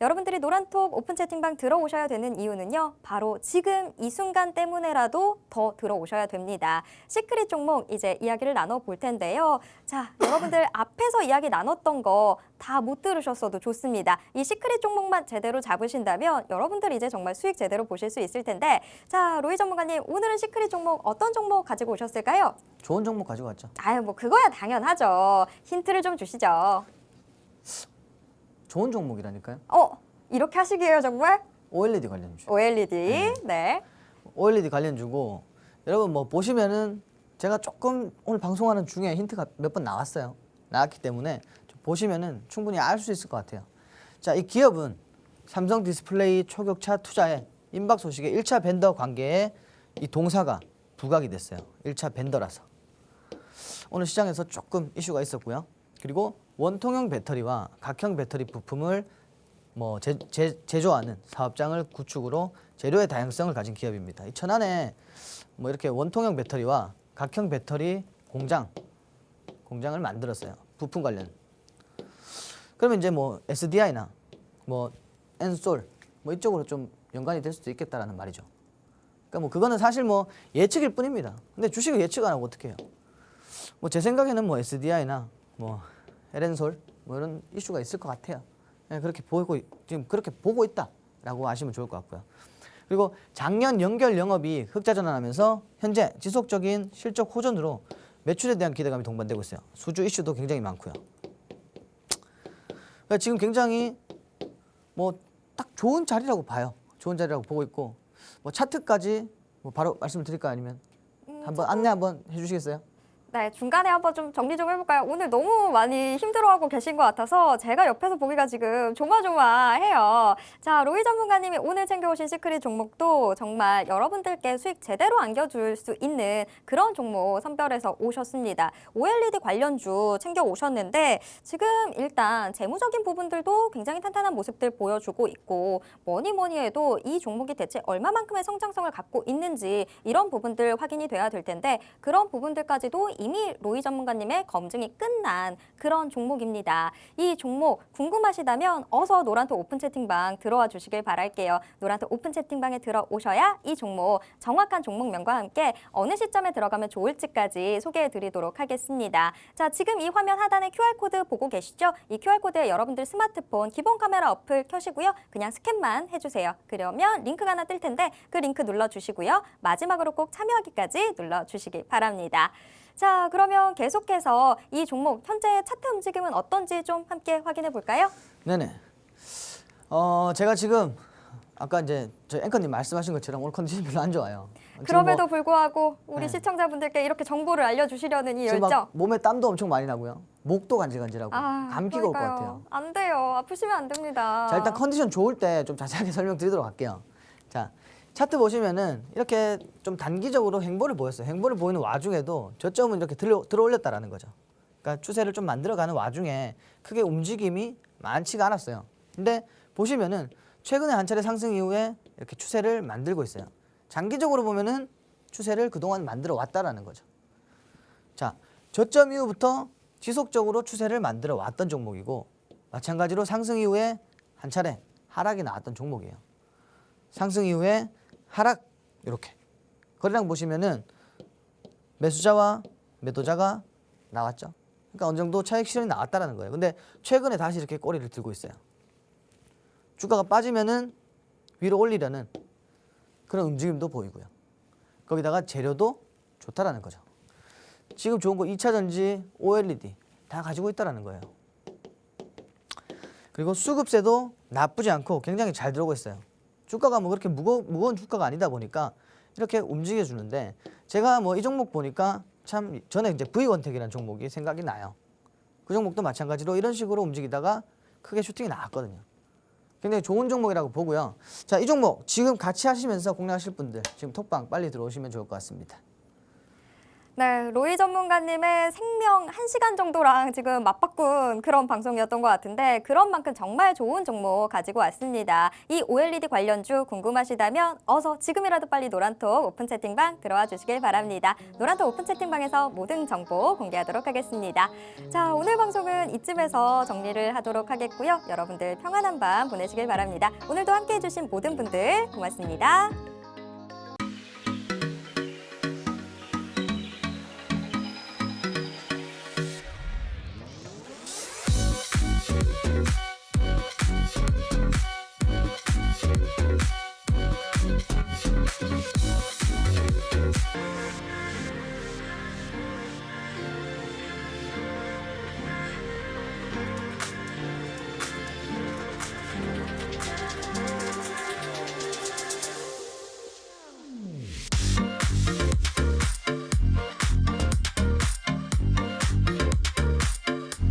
여러분들이 노란톡 오픈 채팅방 들어오셔야 되는 이유는요. 바로 지금 이 순간 때문에라도 더 들어오셔야 됩니다. 시크릿 종목 이제 이야기를 나눠 볼 텐데요. 자, 여러분들 앞에서 이야기 나눴던 거 다 못 들으셨어도 좋습니다. 이 시크릿 종목만 제대로 잡으신다면 여러분들 이제 정말 수익 제대로 보실 수 있을 텐데 자, 로이 전문가님 오늘은 시크릿 종목 어떤 종목 가지고 오셨을까요? 좋은 종목 가지고 왔죠. 아유, 뭐 그거야 당연하죠. 힌트를 좀 주시죠. 좋은 종목이라니까요. 어, 이렇게 하시기에요, 정말? OLED 관련주. OLED. 네. OLED 관련주고 여러분 뭐 보시면은 제가 조금 오늘 방송하는 중에 힌트가 몇 번 나왔어요. 나왔기 때문에 좀 보시면은 충분히 알 수 있을 것 같아요. 자, 이 기업은 삼성 디스플레이 초격차 투자에 임박 소식에 1차 벤더 관계에 이 동사가 부각이 됐어요. 1차 벤더라서. 오늘 시장에서 조금 이슈가 있었고요. 그리고 원통형 배터리와 각형 배터리 부품을 뭐 제, 제, 제조하는 사업장을 구축으로 재료의 다양성을 가진 기업입니다. 이 천안에 뭐 이렇게 원통형 배터리와 각형 배터리 공장 공장을 만들었어요. 부품 관련. 그러면 이제 뭐 SDI나 뭐 엔솔 뭐 이쪽으로 좀 연관이 될 수도 있겠다라는 말이죠. 그러니까 뭐 그거는 사실 뭐 예측일 뿐입니다. 근데 주식을 예측 안 하고 어떻게 해요? 뭐 제 생각에는 뭐 SDI나 뭐 에렌솔 뭐 이런 이슈가 있을 것 같아요. 예, 그렇게 보고 있- 지금 그렇게 보고 있다라고 아시면 좋을 것 같고요. 그리고 작년 연결 영업이 흑자 전환하면서 현재 지속적인 실적 호전으로 매출에 대한 기대감이 동반되고 있어요. 수주 이슈도 굉장히 많고요. 그러니까 지금 굉장히 뭐 딱 좋은 자리라고 봐요. 좋은 자리라고 보고 있고 뭐 차트까지 뭐 바로 말씀을 드릴까 아니면 음, 한번 안내 한번 해주시겠어요? 네, 중간에 한번 좀 정리 좀 해볼까요? 오늘 너무 많이 힘들어하고 계신 것 같아서 제가 옆에서 보기가 지금 조마조마해요. 자, 로이 전문가님이 오늘 챙겨오신 시크릿 종목도 정말 여러분들께 수익 제대로 안겨줄 수 있는 그런 종목 선별해서 오셨습니다. OLED 관련주 챙겨 오셨는데 지금 일단 재무적인 부분들도 굉장히 탄탄한 모습들 보여주고 있고 뭐니 뭐니 해도 이 종목이 대체 얼마만큼의 성장성을 갖고 있는지 이런 부분들 확인이 돼야 될 텐데 그런 부분들까지도 이미 로이 전문가님의 검증이 끝난 그런 종목입니다. 이 종목 궁금하시다면 어서 노란톡 오픈 채팅방 들어와 주시길 바랄게요. 노란톡 오픈 채팅방에 들어오셔야 이 종목 정확한 종목명과 함께 어느 시점에 들어가면 좋을지까지 소개해 드리도록 하겠습니다. 자, 지금 이 화면 하단에 QR코드 보고 계시죠? 이 QR코드에 여러분들 스마트폰 기본 카메라 어플 켜시고요. 그냥 스캔만 해주세요. 그러면 링크가 하나 뜰 텐데 그 링크 눌러주시고요. 마지막으로 꼭 참여하기까지 눌러주시기 바랍니다. 자, 그러면 계속해서 이 종목 현재 차트 움직임은 어떤지 좀 함께 확인해 볼까요? 네네. 어 제가 지금 아까 이제 저 앵커님 말씀하신 것처럼 오늘 컨디션이 별로 안 좋아요. 지금 그럼에도 뭐 불구하고 우리 네. 시청자분들께 이렇게 정보를 알려주시려는 이 지금 열정. 막 몸에 땀도 엄청 많이 나고요. 목도 간질간질하고 아, 감기가 올 것 그러니까요. 같아요. 안 돼요. 아프시면 안 됩니다. 자 일단 컨디션 좋을 때 좀 자세하게 설명드리도록 할게요. 자 차트 보시면은 이렇게 좀 단기적으로 행보를 보였어요. 행보를 보이는 와중에도 저점은 이렇게 들어, 들어올렸다라는 거죠. 그러니까 추세를 좀 만들어가는 와중에 크게 움직임이 많지가 않았어요. 근데 보시면은 최근에 한 차례 상승 이후에 이렇게 추세를 만들고 있어요. 장기적으로 보면은 추세를 그동안 만들어 왔다라는 거죠. 자, 저점 이후부터 지속적으로 추세를 만들어 왔던 종목이고 마찬가지로 상승 이후에 한 차례 하락이 나왔던 종목이에요. 상승 이후에 하락 이렇게 거래량 보시면은 매수자와 매도자가 나왔죠. 그러니까 어느 정도 차익 실현이 나왔다라는 거예요. 근데 최근에 다시 이렇게 꼬리를 들고 있어요. 주가가 빠지면은 위로 올리려는 그런 움직임도 보이고요. 거기다가 재료도 좋다라는 거죠. 지금 좋은 거 2차 전지, OLED 다 가지고 있다라는 거예요. 그리고 수급세도 나쁘지 않고 굉장히 잘 들어오고 있어요. 주가가 뭐 그렇게 무거, 무거운 주가가 아니다 보니까 이렇게 움직여 주는데 제가 뭐 이 종목 보니까 참 전에 이제 V원택이라는 종목이 생각이 나요. 그 종목도 마찬가지로 이런 식으로 움직이다가 크게 슈팅이 나왔거든요. 굉장히 좋은 종목이라고 보고요. 자, 이 종목 지금 같이 하시면서 공략하실 분들 지금 톡방 빨리 들어오시면 좋을 것 같습니다. 네, 로이 전문가님의 생명 한시간 정도랑 지금 맞바꾼 그런 방송이었던 것 같은데 그런 만큼 정말 좋은 종목 가지고 왔습니다. 이 OLED 관련주 궁금하시다면 어서 지금이라도 빨리 노란톡 오픈 채팅방 들어와 주시길 바랍니다. 노란톡 오픈 채팅방에서 모든 정보 공개하도록 하겠습니다. 자, 오늘 방송은 이쯤에서 정리를 하도록 하겠고요. 여러분들 평안한 밤 보내시길 바랍니다. 오늘도 함께 해 주신 모든 분들 고맙습니다.